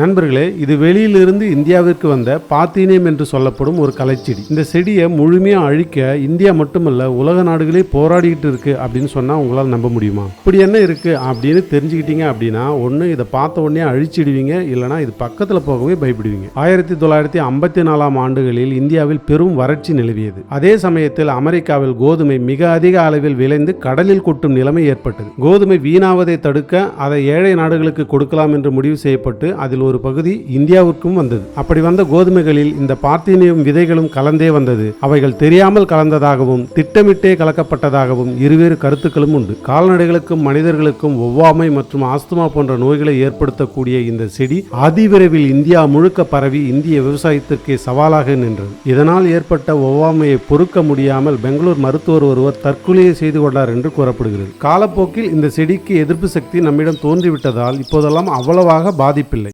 நண்பர்களே இது வெளியிலிருந்து இந்தியாவிற்கு வந்த பாத்தீனியம் என்று சொல்லப்படும் ஒரு கலைச்செடி. இந்த செடியை முழுமையாக அழிக்க இந்தியா மட்டுமல்ல உலக நாடுகளே போராடிக்கிட்டு இருக்கு அப்படின்னு சொன்னால் உங்களால் நம்ப முடியுமா? இப்படி என்ன இருக்கு அப்படின்னு தெரிஞ்சுக்கிட்டீங்க அப்படின்னா ஒன்று இதை பார்த்த உடனே அழிச்சிடுவீங்க இல்லைனா இது பக்கத்தில் போகவே பயப்படுவீங்க. ஆயிரத்தி தொள்ளாயிரத்தி ஐம்பத்தி நாலாம் ஆண்டுகளில் இந்தியாவில் பெரும் வறட்சி நிலவியது. அதே சமயத்தில் அமெரிக்காவில் கோதுமை மிக அதிக அளவில் விளைந்து கடலில் கொட்டும் நிலைமை ஏற்பட்டது. கோதுமை வீணாவதை தடுக்க அதை ஏழை நாடுகளுக்கு கொடுக்கலாம் என்று முடிவு செய்யப்பட்டு அதில் ஒரு பகுதி இந்தியாவிற்கும் வந்தது. அப்படி வந்த கோதுமைகளில் இந்த பார்த்தீனியம் விதைகளும் கலந்தே வந்தது. அவைகள் தெரியாமல் கலந்ததாகவும் திட்டமிட்டே கலக்கப்பட்டதாகவும் இருவேறு கருத்துக்களும் உண்டு. கால்நடைகளுக்கும் மனிதர்களுக்கும் ஒவ்வாமை மற்றும் ஆஸ்துமா போன்ற நோய்களை ஏற்படுத்தக்கூடிய இந்த செடி அதிவிரைவில் இந்தியா முழுக்க பரவி இந்திய விவசாயத்திற்கே சவாலாக நின்றது. இதனால் ஏற்பட்ட ஒவ்வாமையை பொறுக்க முடியாமல் பெங்களூர் மருத்துவர் ஒருவர் தற்கொலையை செய்து கொண்டார் என்று கூறப்படுகிறது. காலப்போக்கில் இந்த செடிக்கு எதிர்ப்பு சக்தி நம்மிடம் தோன்றிவிட்டதால் இப்போதெல்லாம் அவ்வளவாக பாதிப்பில்லை.